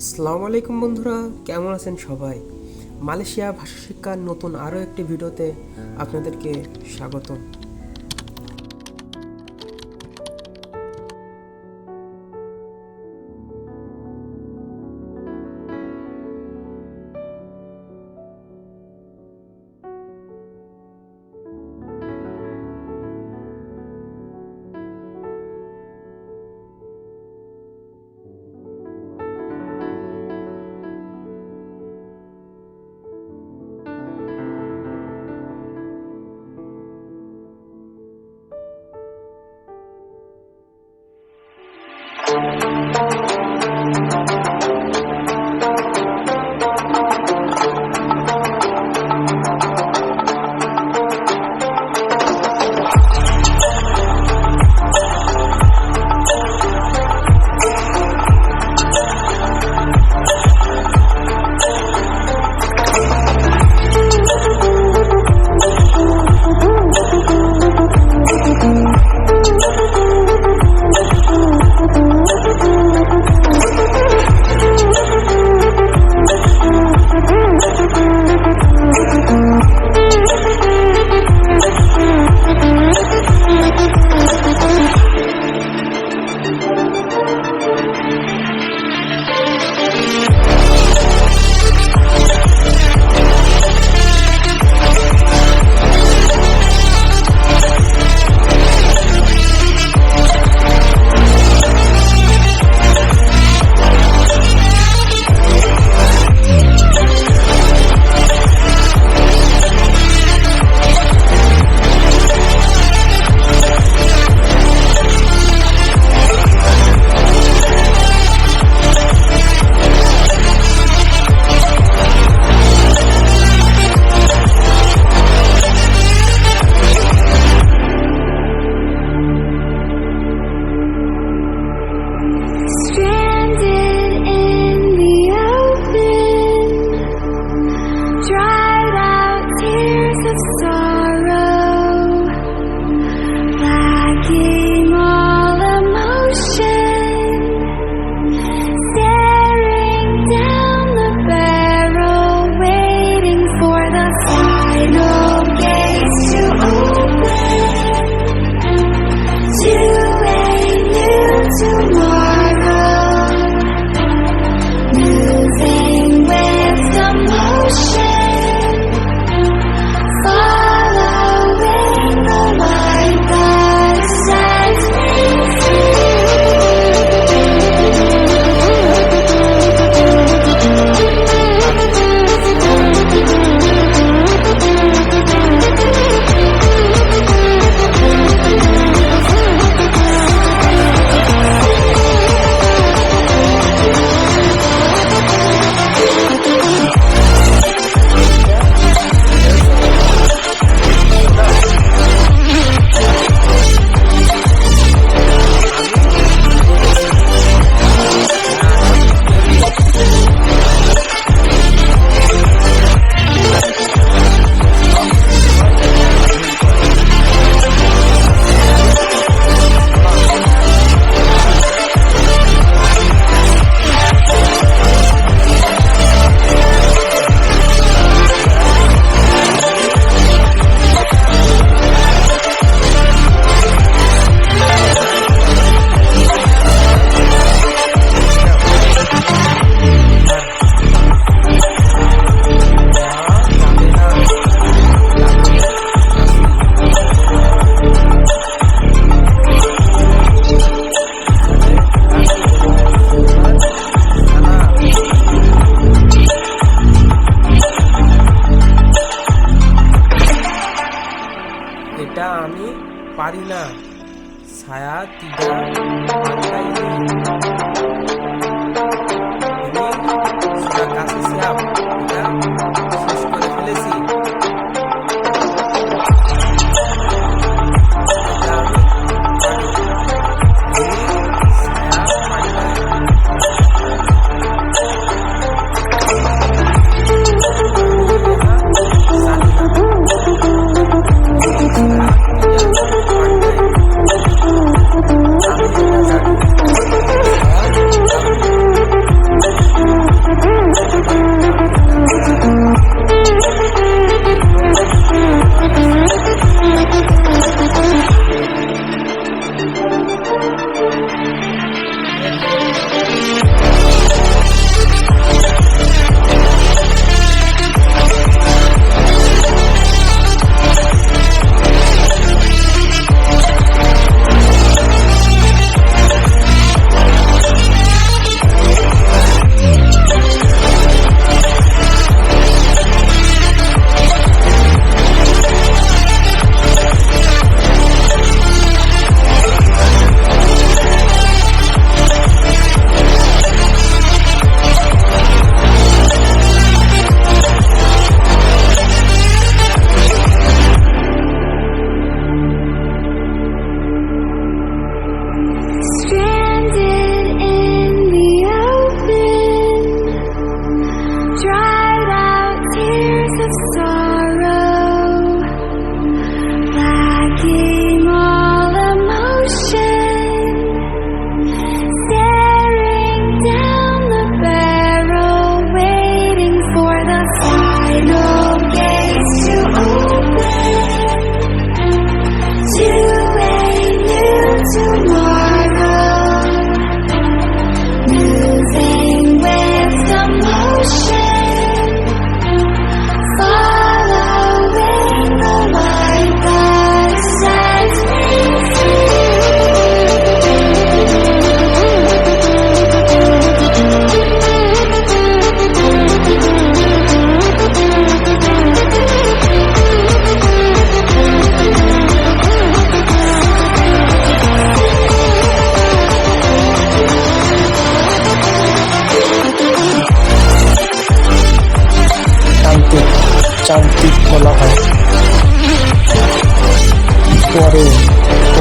আসসালামু আলাইকুম বন্ধুরা, কেমন আছেন সবাই? মালয়েশিয়া ভাষা শিক্ষার নতুন আরও একটি ভিডিওতে আপনাদেরকে স্বাগতম।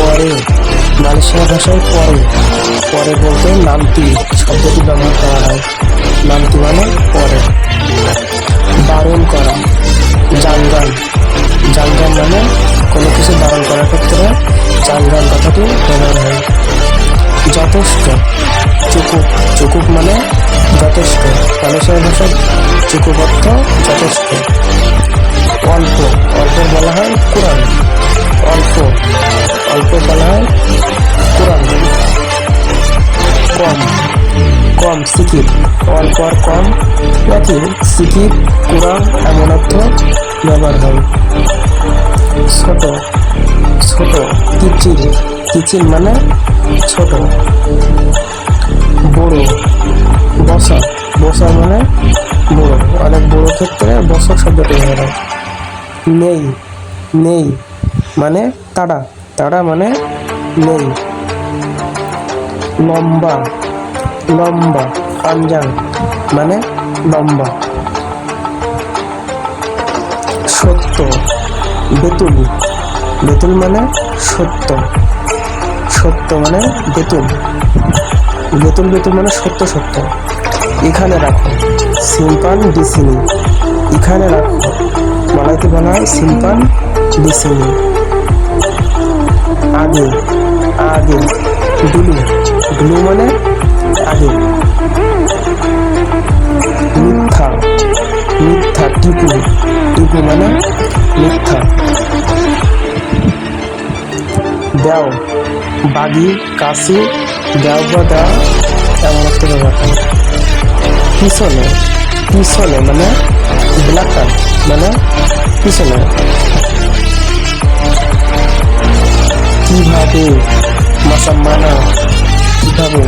পরে, মালয়েশিয়া ভাষায় পরে পরে বলতে নামটি শব্দটি ব্যবহার করা হয়। নামটি মানে পরে। বারণ করা জাঙ্গান জাঙ্গান মানে কোনো কিছু বারণ করার ক্ষেত্রে জাঙ্গান কথাটি ব্যবহার হয়। যথেষ্ট চুকুপ চুকুপ মানে যথেষ্ট। মালয়েশিয়ার ভাষায় চুকুপ অর্থ যথেষ্ট। কম সিকিপ অল্প আর কম একই সিকিপ কোরআন এমন অর্থ ব্যবহার হয়। ছোট ছোট, কিচির কিচির মানে ছোট। বড়, বসা বসা মানে বড়। অনেক বড় ক্ষেত্রে বছর শব্দটি হয় নেই নেই মানে তাড়া তাড়া মানে নেই। লম্বা লম্বা। পাঞ্জাং মানে লম্বা সত্য, বেতুল। বেতুল মানে সত্য। সত্য মানে বেতুল। বেতুল বেতুল মানে সত্য সত্য। এখানে রাখো, সিম্পান, ডিসিনি। এখানে রাখো মালাইতে বলা হয় সিম্পান, ডিসিনি। আগে আগে, ডুলু। ডুলু মানে আগে। মিথ্যা টিপু টিপু মানে মিথ্যা। দেও, বাগি, কাশি, দেও বা দেওয়া এমন একটা হয় পিছনে পিছনে মানে ব্লাকার মানে পিছনে। কীভাবে মাসাম্মানা কীভাবে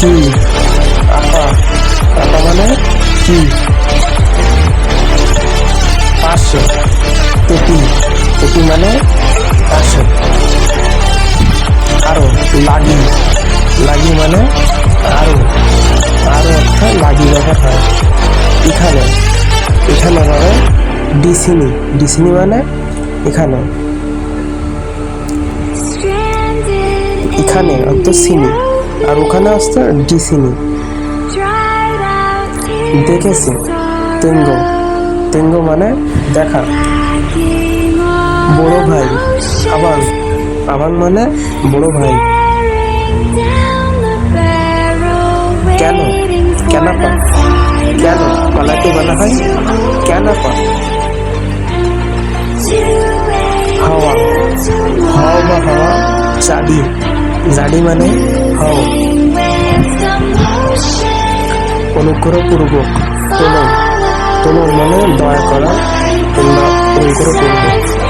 কি, আপা আপা মানে কি? ডিসিনি ডিসিনি মানে এখানে। এখানে অর্থ সিনি। আর ওখানে আসতো ডিসিনি। দেখেছি। তেঙ্গ। তেঙ্গ মানে দেখা। বড় ভাই। আবার আবার মানে বড় ভাই। কেন? কেন পা কেন? পালাতে বলা হয় কেন জাডি জাডি মানে হাও অনুগ্রহপূর্বক তোলো তোলো মানে দয়া করা কিংবা অনুগ্রহপূর্বক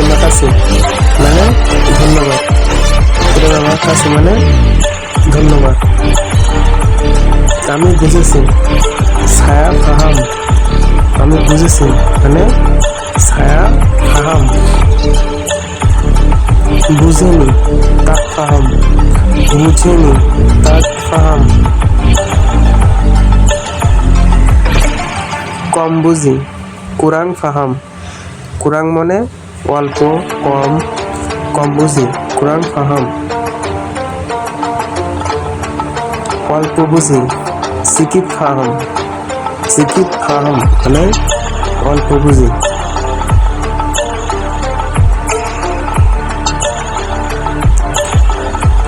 terima kasih মানে ধন্যবাদ। terima kasih মানে ধন্যবাদ। আমি বুঝেছি, ছায়া ফাহাম। আমি বুঝেছি মানে ছায়া ফাহাম। বুঝেনি, তাক ফাহাম। বুঝেনি, তাক ফাহাম। কম বুঝি, কুরাং ফাহাম। কুরাং মানে অল্প কম কম বুঝি কুরাং ফাহাম। অল্প বুঝি সিকিপ ফাহাম। সিকিপ ফাহাম মানে অল্প বুঝি।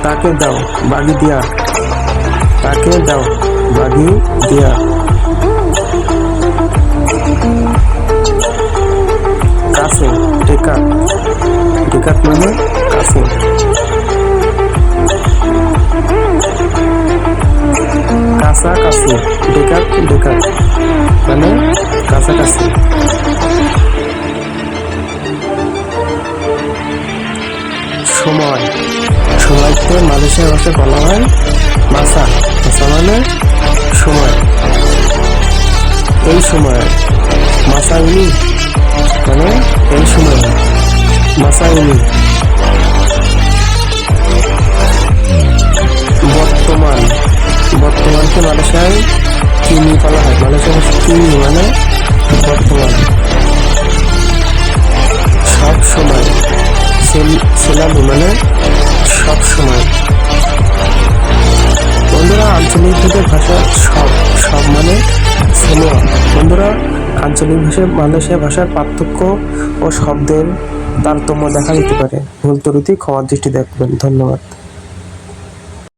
তাকে দাও, বাগি দিয়া। তাকে দাও, বাগি দিয়া। কাছে টেকা টেকাত মানে কাছে। কাছাকাছি ডেকাত ডেকাত মানে কাছাকাছি। সময়। সময়কে মালয়েশিয়া ভাষায় বলা হয় মাসা। মাসা মানে সময়। এই সময় মাসা ইনি মানে এই সময় মাসা ইনি বর্তমান বর্তমানকে মালয়েশিয়ায়? কিনি বলা হয় মালয়েশিয়া কিনি মানে বর্তমান। সব সময় সেলামি মানে সব সময়। বন্ধুরা, আঞ্চলিক ভাষা সব সব মানে সেলোয়া বন্ধুরা আঞ্চলিক ভাষায় মালয়েশিয়া ভাষার পার্থক্য ও শব্দের তারতম্য দেখা দিতে পারে। ভুল ত্রুটি ক্ষমার দৃষ্টি দেখবেন। ধন্যবাদ।